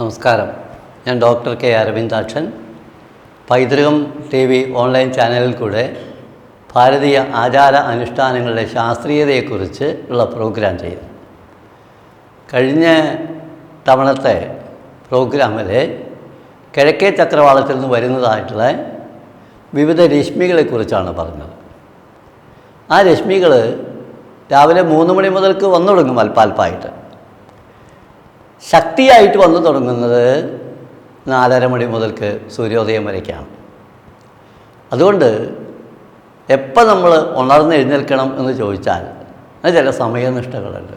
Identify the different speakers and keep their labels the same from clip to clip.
Speaker 1: നമസ്കാരം. ഞാൻ doctor K Aravindakshan. പൈതൃകം ടി വി ഓൺലൈൻ ചാനലിൽ കൂടെ ഭാരതീയ ആചാര അനുഷ്ഠാനങ്ങളുടെ ശാസ്ത്രീയതയെക്കുറിച്ച് ഉള്ള പ്രോഗ്രാം ചെയ്തു. കഴിഞ്ഞ തവണത്തെ പ്രോഗ്രാമിൽ കിഴക്കേ ചക്രവാളത്തിൽ നിന്ന് വരുന്നതായിട്ടുള്ള വിവിധ രശ്മികളെക്കുറിച്ചാണ് പറഞ്ഞത്. ആ രശ്മികൾ രാവിലെ മൂന്ന് മണി മുതൽക്ക് വന്നു തുടങ്ങും അല്പാൽപ്പായിട്ട്. ശക്തിയായിട്ട് വന്നു തുടങ്ങുന്നത് നാലര മണി മുതൽക്ക് സൂര്യോദയം വരയ്ക്കാണ്. അതുകൊണ്ട് എപ്പോൾ നമ്മൾ ഉണർന്ന് എഴുന്നേൽക്കണം എന്ന് ചോദിച്ചാൽ അത് ചില സമയനിഷ്ഠകളുണ്ട്.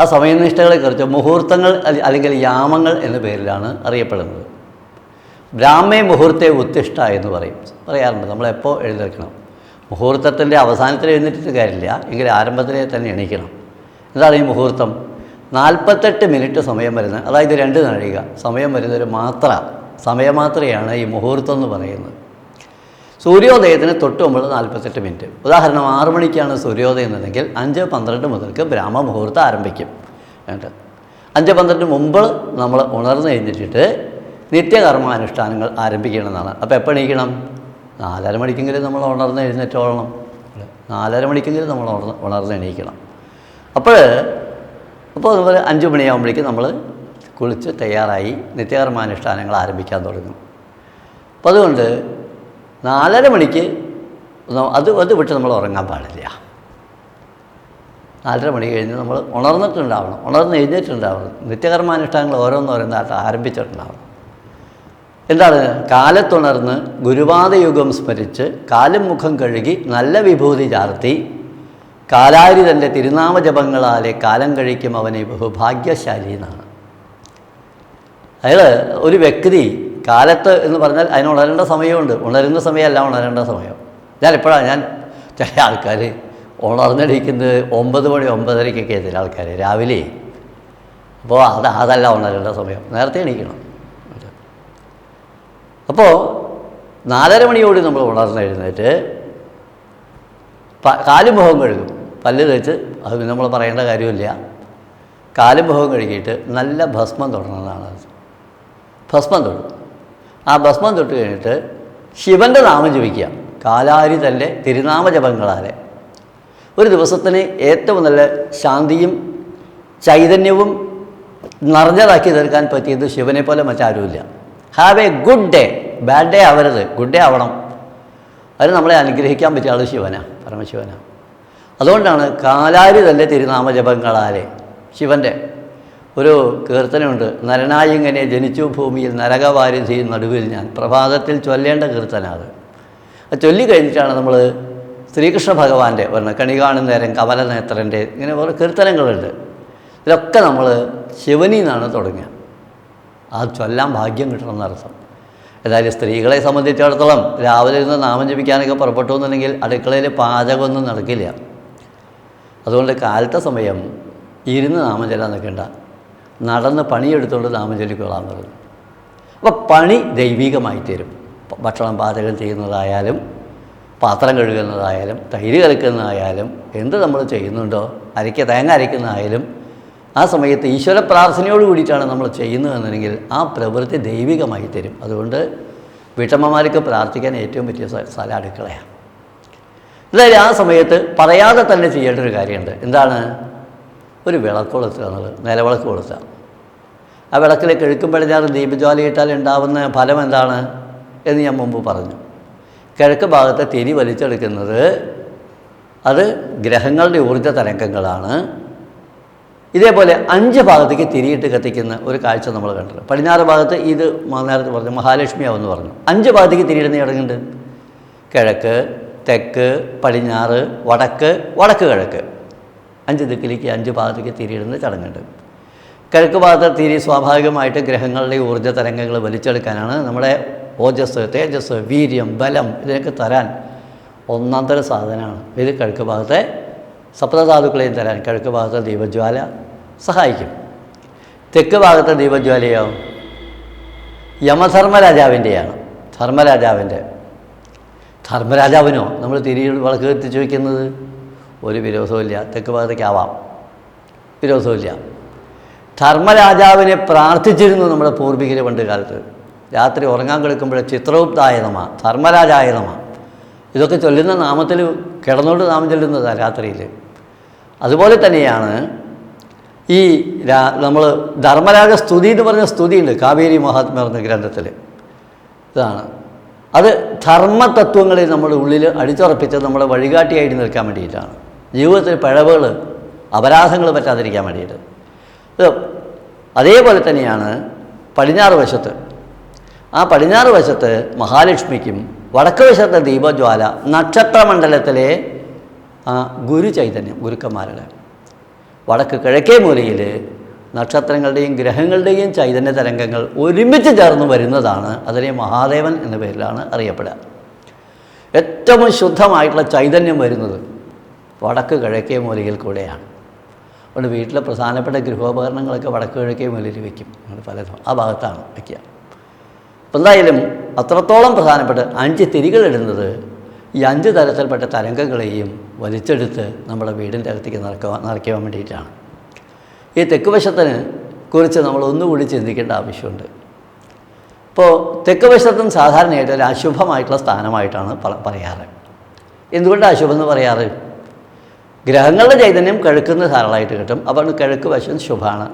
Speaker 1: ആ സമയനിഷ്ഠകളെക്കുറിച്ച് മുഹൂർത്തങ്ങൾ അല്ലെങ്കിൽ യാമങ്ങൾ എന്ന പേരിലാണ് അറിയപ്പെടുന്നത്. ബ്രാഹ്മേ മുഹൂർത്തേ ഉത്തിഷ്ഠ എന്ന് പറയും. പറയാറുണ്ട് നമ്മളെപ്പോൾ എഴുന്നേൽക്കണം? മുഹൂർത്തത്തിന്റെ അവസാനത്തിൽ എഴുന്നേറ്റിട്ട് കാര്യമില്ല എങ്കിൽ ആരംഭത്തിലെ തന്നെ എണീക്കണം. എന്താണ് ഈ മുഹൂർത്തം? നാൽപ്പത്തെട്ട് മിനിറ്റ് സമയം വരുന്ന അതായത് രണ്ട് നാഴിക. സമയം വരുന്നൊരു മാത്ര സമയമാത്രയാണ് ഈ മുഹൂർത്തം എന്ന് പറയുന്നത്. സൂര്യോദയത്തിന് തൊട്ട് മുമ്പ് നാൽപ്പത്തെട്ട് മിനിറ്റ്. ഉദാഹരണം ആറു മണിക്കാണ് സൂര്യോദയം എന്നുണ്ടെങ്കിൽ അഞ്ച് പന്ത്രണ്ട് മുതൽക്ക് ബ്രാഹ്മ മുഹൂർത്തം ആരംഭിക്കും. വേണ്ട അഞ്ച് പന്ത്രണ്ട് മുമ്പ് നമ്മൾ ഉണർന്നു കഴിഞ്ഞിട്ട് നിത്യകർമാനുഷ്ഠാനങ്ങൾ ആരംഭിക്കണമെന്നാണ്. അപ്പോൾ എപ്പോൾ എണീക്കണം നാലര മണിക്കെങ്കിലും നമ്മൾ ഉണർന്ന് എഴുന്നേറ്റോളണം. നാലര മണിക്കെങ്കിലും നമ്മൾ ഉണർന്ന് ഉണർന്ന് എണീക്കണം. അപ്പോൾ അപ്പോൾ അതുപോലെ അഞ്ച് മണിയാകുമ്പോഴേക്കും നമ്മൾ കുളിച്ച് തയ്യാറായി നിത്യകർമാനുഷ്ഠാനങ്ങൾ ആരംഭിക്കാൻ തുടങ്ങും. അപ്പോൾ അതുകൊണ്ട് നാലര മണിക്ക് അത് അത് വിട്ട് നമ്മൾ ഉറങ്ങാൻ പാടില്ല. നാലര മണി കഴിഞ്ഞ് നമ്മൾ ഉണർന്നിട്ടുണ്ടാവണം. ഉണർന്ന് എഴുന്നേറ്റുണ്ടാവണം നിത്യകർമാനുഷ്ഠാനങ്ങൾ ഓരോന്നോരോന്നായിട്ട് ആരംഭിച്ചിട്ടുണ്ടാവണം. എന്താണ്? കാലത്തുണർന്ന് ഗുരുവാദയുഗം സ്മരിച്ച് കാലും മുഖം കഴുകി നല്ല വിഭൂതി ചാർത്തി കാലാരി തന്റെ തിരുനാമജപങ്ങളാലെ കാലം കഴിക്കും അവനെ ബഹുഭാഗ്യശാലി എന്നാണ് അയാൾ ഒരു വ്യക്തി കാലത്ത് എന്ന് പറഞ്ഞാൽ അതിന് ഉണരേണ്ട സമയമുണ്ട്. ഉണരുന്ന സമയമല്ല ഉണരേണ്ട സമയം. ഞാൻ എപ്പോഴാണ് ഞാൻ ചില ആൾക്കാർ ഉണർന്നെടിക്കുന്നത് ഒമ്പത് മണി ഒമ്പതരയ്ക്കൊക്കെ ചില ആൾക്കാർ രാവിലെ. അപ്പോൾ അത് അതല്ല ഉണരേണ്ട സമയം. നേരത്തെ എണീക്കണം. അപ്പോൾ നാലര മണിയോട് നമ്മൾ ഉണർന്നെഴുന്നേറ്റ് കാലുമുഖം കഴുകും. പല്ല് തേച്ച് അത് പിന്നെ നമ്മൾ പറയേണ്ട കാര്യമില്ല. കാലും കഴുകിയിട്ട് നല്ല ഭസ്മം തൊടണമെന്നാണ് ഭസ്മം തൊട്ടു ആ ഭസ്മം തൊട്ട് കഴിഞ്ഞിട്ട് ശിവന്റെ നാമം ജപിക്കുക. കാലാരി തന്റെ തിരുനാമ ജപങ്ങളാലെ. ഒരു ദിവസത്തിന് ഏറ്റവും നല്ല ശാന്തിയും ചൈതന്യവും നിറഞ്ഞതാക്കി തീർക്കാൻ പറ്റിയത് ശിവനെ പോലെ മറ്റാരുമില്ല. Have a good day. Bad day ആവരുത്. ഗുഡ് ഡേ ആവണം. അത് നമ്മളെ അനുഗ്രഹിക്കാൻ പറ്റിയ ആൾ ശിവനാണ് പരമശിവനാ. അതുകൊണ്ടാണ് കാലാരി തന്നെ തിരുനാമജപങ്ങളാലെ ശിവന്റെ ഒരു കീർത്തനമുണ്ട് നരനായിങ്ങനെ ജനിച്ചു ഭൂമിയിൽ നരകവാരിധി നടുവിൽ ഞാൻ. പ്രഭാതത്തിൽ ചൊല്ലേണ്ട കീർത്തനാണ് അത്. ചൊല്ലിക്കഴിഞ്ഞിട്ടാണ് ചൊല്ലി കഴിഞ്ഞിട്ടാണ് നമ്മൾ ശ്രീകൃഷ്ണ ഭഗവാന്റെ പറഞ്ഞ കണി കാണുന്ന നേരം കമലനേത്രന്റെ ഇങ്ങനെ ഓരോ കീർത്തനങ്ങളുണ്ട്. ഇതൊക്കെ നമ്മൾ ശിവനിൽ നിന്നാണ് തുടങ്ങുക. ആ ചൊല്ലാൻ ഭാഗ്യം കിട്ടണം എന്നർത്ഥം. ഏതായാലും സ്ത്രീകളെ സംബന്ധിച്ചിടത്തോളം രാവിലെ ഇരുന്ന് നാമം ജപിക്കാനൊക്കെ പുറപ്പെട്ടു എന്നുണ്ടെങ്കിൽ അടുക്കളയിൽ പാചകമൊന്നും നടക്കില്ല. അതുകൊണ്ട് കാലത്തെ സമയം ഇരുന്ന് നാമം ചൊല്ലാൻ നിൽക്കേണ്ട നടന്ന് പണിയെടുത്തുകൊണ്ട് നാമം ചൊല്ലിക്കൊള്ളാൻ പറഞ്ഞു അപ്പോൾ പണി ദൈവികമായി തരും. ഭക്ഷണം പാചകം ചെയ്യുന്നതായാലും പാത്രം കഴുകുന്നതായാലും തൈര് കലക്കുന്നതായാലും എന്ത് നമ്മൾ ചെയ്യുന്നുണ്ടോ അരയ്ക്ക തേങ്ങ അരയ്ക്കുന്നതായാലും ആ സമയത്ത് ഈശ്വര പ്രാർത്ഥനയോട് കൂടിയിട്ടാണ് നമ്മൾ ചെയ്യുന്നതെന്നുണ്ടെങ്കിൽ ആ പ്രവൃത്തി ദൈവികമായി തരും. അതുകൊണ്ട് വീട്ടമ്മമാർക്ക് പ്രാർത്ഥിക്കാൻ ഏറ്റവും പറ്റിയ സ്ഥ- സ്ഥലം അടുക്കളയാണ്. എന്തായാലും ആ സമയത്ത് പറയാതെ തന്നെ ചെയ്യേണ്ട ഒരു കാര്യമുണ്ട്. എന്താണ്? ഒരു വിളക്ക് കൊളുത്തുക എന്നുള്ളത് നിലവിളക്ക് കൊളുത്തുക. ആ വിളക്കിൽ കിഴക്കും ദീപജ്വാലി ഇട്ടാൽ ഉണ്ടാവുന്ന ഫലം എന്താണ് എന്ന് ഞാൻ മുമ്പ് പറഞ്ഞു. കിഴക്ക് ഭാഗത്തെ തിരി വലിച്ചെടുക്കുന്നത് അത് ഗ്രഹങ്ങളുടെ ഊർജ തരംഗങ്ങളാണ്. ഇതേപോലെ അഞ്ച് ഭാഗത്തേക്ക് തിരിയിട്ട് കത്തിക്കുന്ന ഒരു കാഴ്ച നമ്മൾ കണ്ടത് പടിഞ്ഞാറ് ഭാഗത്ത് ഇത് നേരത്തെ പറഞ്ഞു മഹാലക്ഷ്മിയാവെന്ന് പറഞ്ഞു. അഞ്ച് ഭാഗത്തേക്ക് തിരിയിടുന്ന ഇടങ്ങുണ്ട് കിഴക്ക് തെക്ക് പടിഞ്ഞാറ് വടക്ക് വടക്ക് കിഴക്ക്. അഞ്ച് ദിക്കിലേക്ക് അഞ്ച് ഭാഗത്തേക്ക് തിരിയിടുന്ന ചടങ്ങുണ്ട്. കിഴക്ക് ഭാഗത്തെ തിരി സ്വാഭാവികമായിട്ട് ഗ്രഹങ്ങളുടെ ഊർജ തരംഗങ്ങൾ വലിച്ചെടുക്കാനാണ് നമ്മുടെ ഓജസ് തേജസ് വീര്യം ബലം ഇതിനൊക്കെ തരാൻ ഒന്നാം തരം സാധനമാണ്. ഇത് കിഴക്ക് ഭാഗത്തെ സപ്തധാതുക്കളെയും തരാൻ കിഴക്ക് ഭാഗത്തെ ദീപജ്വാല സഹായിക്കും. തെക്ക് ഭാഗത്തെ ദീപജ്വാലയോ? യമധർമ്മരാജാവിന്റെയാണ്. ധർമ്മരാജാവിന്റെ ധർമ്മരാജാവിനോ നമ്മൾ തിരിയിൽ വിളക്ക് കത്തിച്ച് ചോദിക്കുന്നത്? ഒരു വിരോധവുമില്ല. തെക്ക് ഭാഗത്തേക്കാവാം വിരോധമില്ല ധർമ്മരാജാവിനെ പ്രാർത്ഥിച്ചിരുന്നു നമ്മുടെ പൂർവികർ പണ്ട് കാലത്ത്. രാത്രി ഉറങ്ങാൻ കിടക്കുമ്പോൾ ചിത്രഗുപ്തായതമ ധർമ്മരാജായതമ ഇതൊക്കെ ചൊല്ലുന്ന നാമത്തിൽ കിടന്നുകൊണ്ട് നാമം ചൊല്ലുന്നതാണ് രാത്രിയിൽ. അതുപോലെ തന്നെയാണ് ഈ നമ്മൾ ധർമ്മരാജ സ്തുതി എന്ന് പറഞ്ഞ സ്തുതിയുണ്ട്. കാവേരി മഹാത്മ്യ എന്ന ഗ്രന്ഥത്തിൽ. ഇതാണ്. അത് ധർമ്മതത്വങ്ങളെ നമ്മുടെ ഉള്ളിൽ അടിച്ചുറപ്പിച്ച് നമ്മളെ വഴികാട്ടിയായിട്ട് നിൽക്കാൻ വേണ്ടിയിട്ടാണ്. ജീവിതത്തിൽ പിഴവുകൾ അപരാധങ്ങൾ പറ്റാതിരിക്കാൻ വേണ്ടിയിട്ട്. അതേപോലെ തന്നെയാണ് പടിഞ്ഞാറ് വശത്ത്. ആ പടിഞ്ഞാറ് വശത്ത് മഹാലക്ഷ്മിക്കും വടക്ക് വശത്തെ ദീപജ്വാല നക്ഷത്രമണ്ഡലത്തിലെ ഗുരു ചൈതന്യം ഗുരുക്കന്മാരുടെ. വടക്ക് കിഴക്കേ മൂലയിൽ നക്ഷത്രങ്ങളുടെയും ഗ്രഹങ്ങളുടെയും ചൈതന്യ തരംഗങ്ങൾ ഒരുമിച്ച് ചേർന്ന് വരുന്നതാണ് അതിനെ മഹാദേവൻ എന്ന പേരിലാണ് അറിയപ്പെടുക. ഏറ്റവും ശുദ്ധമായിട്ടുള്ള ചൈതന്യം വരുന്നത് വടക്ക് കിഴക്കേ മൂലയിൽ കൂടെയാണ്. അതുകൊണ്ട് വീട്ടിലെ പ്രധാനപ്പെട്ട ഗൃഹോപകരണങ്ങളൊക്കെ വടക്ക് കിഴക്കേ മൂലയിൽ വയ്ക്കും പലതും ആ ഭാഗത്താണ് വയ്ക്കുക അപ്പം എന്തായാലും അത്രത്തോളം പ്രധാനപ്പെട്ട അഞ്ച് തിരികളിടുന്നത് ഈ അഞ്ച് തരത്തിൽപ്പെട്ട തരംഗങ്ങളെയും വലിച്ചെടുത്ത് നമ്മുടെ വീടിന്റെ അകത്തേക്ക് നിറക്കുവാൻ നിറയ്ക്കുവാൻ വേണ്ടിയിട്ടാണ്. ഈ തെക്ക് വശത്തിന് കുറിച്ച് നമ്മൾ ഒന്നുകൂടി ചിന്തിക്കേണ്ട ആവശ്യമുണ്ട്. ഇപ്പോൾ തെക്ക് വശത്തും സാധാരണയായിട്ട് ഒരു അശുഭമായിട്ടുള്ള സ്ഥാനമായിട്ടാണ് പറയാറ്. എന്തുകൊണ്ട് അശുഭം എന്ന് പറയാറ്? ഗ്രഹങ്ങളുടെ ചൈതന്യം കിഴക്കുന്ന ധാരാളമായിട്ട് കിട്ടും. അപ്പോൾ കിഴക്ക് വശം ശുഭമാണ്.